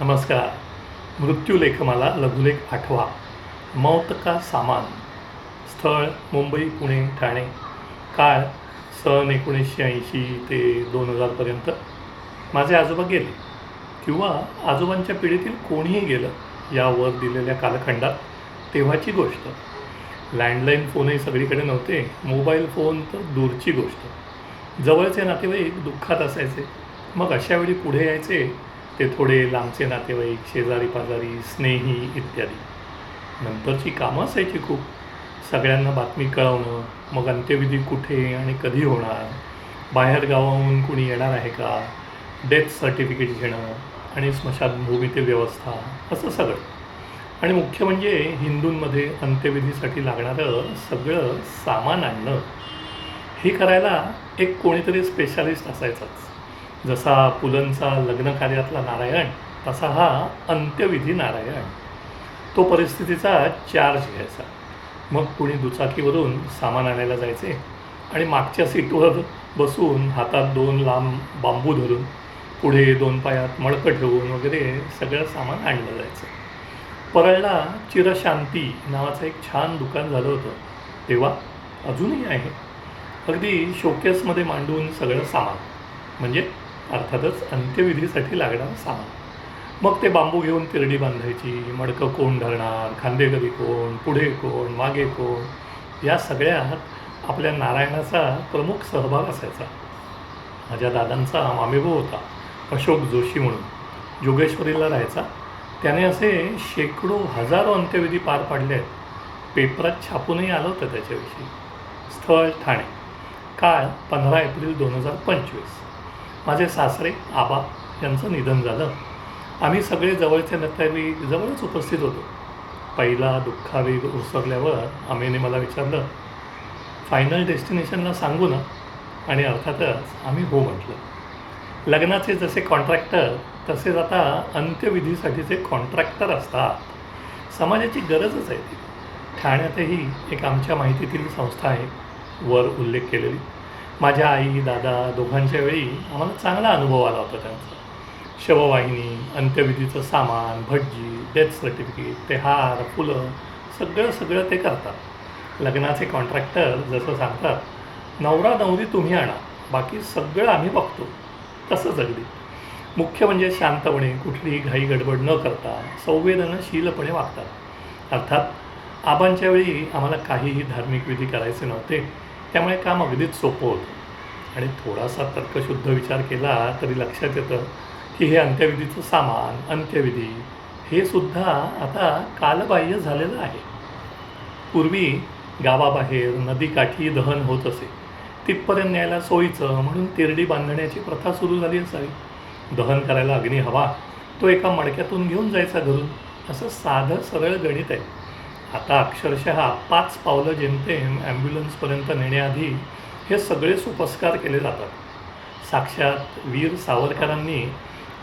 नमस्कार. मृत्यूलेखमाला लघुलेख आठवा. मौत का सामान. स्थळ मुंबई पुणे ठाणे. काळ सन एकोणीसशे ऐंशी ते दोन हजारपर्यंत माझे आजोबा गेले. किंवा आजोबांच्या पिढीतील कोणीही गेलं यावर दिलेल्या कालखंडात तेव्हाची गोष्ट. लँडलाईन फोनही सगळीकडे नव्हते. मोबाईल फोन तर दूरची गोष्ट. जवळचे नातेवाईक दुःखात असायचे. मग अशावेळी पुढे यायचे ते थोडे लांबचे नातेवाईक शेजारी पाजारी स्नेही इत्यादी. नंतरची कामं असायची खूप. सगळ्यांना बातमी कळवणं मग अंत्यविधी कुठे आणि कधी होणार? बाहेर गावाहून कुणी येणार आहे का? डेथ सर्टिफिकेट घेणं आणि स्मशानभूमीतील व्यवस्था असं सगळं. आणि मुख्य म्हणजे हिंदूंमध्ये अंत्यविधीसाठी लागणारं सगळं सामान आणणं. हे करायला एक कोणीतरी स्पेशालिस्ट असायचाच. जसा पुलंचा लग्नकार्यातला नारायण तसा हा अंत्यविधी नारायण. तो परिस्थितीचा चार्ज घ्यायचा. मग कुणी दुचाकीवरून सामान आणायला जायचे आणि मागच्या सीटवर बसून हातात दोन लांब बांबू धरून पुढे दोन पायात मळकं ठेवून वगैरे सगळं सामान आणलं जायचं. परळला चिरशांती नावाचं एक छान दुकान झालं होतं. तेव्हा अजूनही आहे. अगदी शोकेसमध्ये मांडून सगळं सामान. म्हणजे अर्थातच अंत्यविधीसाठी लागणारं सामान. मग ते बांबू घेऊन तिरडी बांधायची मडकं कोण धरणार खांदेकरी कोण पुढे कोण मागे कोण या सगळ्यात आपल्या नारायणाचा प्रमुख सहभाग असायचा. माझ्या दादांचा मामेभाऊ होता अशोक जोशी म्हणून. जोगेश्वरीला राहायचा. त्याने असे शेकडो हजारो अंत्यविधी पार पाडले आहेत. पेपरात छापूनही आलं होतं त्याच्याविषयी. स्थळ ठाणे. काळ पंधरा एप्रिल दोन हजार पंचवीस. माझे सासरे आबा यांचं निधन झालं. आम्ही सगळे जवळचे नातेवाईक जवळच उपस्थित होतो. पहिला दुःखावेग उसरल्यावर आम्हीने मला विचारलं फायनल डेस्टिनेशनला सांगू ना? आणि अर्थातच आम्ही हो म्हटलं. लग्नाचे जसे कॉन्ट्रॅक्टर तसेच आता अंत्यविधीसाठीचे कॉन्ट्रॅक्टर असतात. समाजाची गरजच आहे ती. ठाण्यातही एक आमच्या माहितीतील संस्था आहे. वर उल्लेख केलेली. माझ्या आई दादा दोघांच्या वेळी आम्हाला चांगला अनुभव आला होता त्यांचा. शववाहिनी अंत्यविधीचं सामान भटजी डेथ सर्टिफिकेट ते हार फुलं सगळं सगळं ते करतात. लग्नाचे कॉन्ट्रॅक्टर जसं सांगतात नवरा नवरी तुम्ही आणा बाकी सगळं आम्ही बघतो. तसंच अगदी. मुख्य म्हणजे शांतपणे कुठलीही घाई गडबड न करता संवेदनशीलपणे वागतात. अर्थात आबांच्या वेळी आम्हाला काहीही धार्मिक विधी करायचे नव्हते. त्यामुळे काम अगदीच सोपं होतं. आणि थोडासा तर्कशुद्ध विचार केला तरी लक्षात येतं की हे अंत्यविधीचं सामान अंत्यविधी हे सुद्धा आता कालबाह्य झालेलं आहे. पूर्वी गावाबाहेर नदीकाठी दहन होत असे. तिथपर्यंत न्यायला सोयीचं म्हणून तिरडी बांधण्याची प्रथा सुरू झाली असावी. दहन करायला अग्नी हवा तो एका मडक्यातून घेऊन जायचा घरून. असं साधं सरळ गणित आहे. आता अक्षरशः पाच पावलं जेमतेम ॲम्ब्युलन्सपर्यंत नेण्याआधी हे सगळे सुपस्कार केले जातात. साक्षात वीर सावरकरांनी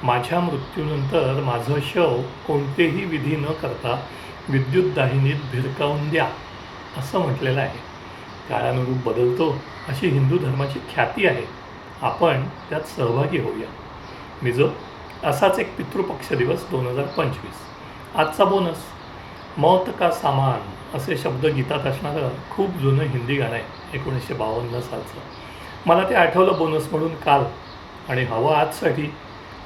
माझ्या मृत्यूनंतर माझं शव कोणतेही विधी न करता विद्युत दाहिनीत भिरकावून द्या असं म्हटलेलं आहे. काळानुरूप बदलतो अशी हिंदू धर्माची ख्याती आहे. आपण त्यात सहभागी होऊया. मिजो असाच एक पितृपक्ष दिवस दोन हजार पंचवीस. आजचा बोनस मौत का सामान असे शब्द गीतात असणारं खूप जुनं हिंदी गाणं आहे एकोणीसशे बावन्न सालचं. मला ते आठवलं बोनस म्हणून काल. आणि हवं आजसाठी.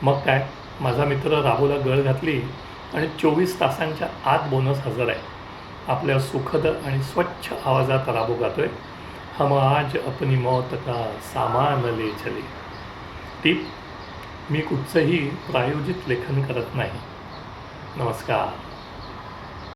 मग काय? माझा मित्र राहूला गळ घातली आणि चोवीस तासांच्या आत बोनस हजर आहे. आपल्या सुखद आणि स्वच्छ आवाजात राबो गातोय. हम आज अपनी मौत का सामान ले चले. टीप मी कुठचंही प्रायोजित लेखन करत नाही. नमस्कार.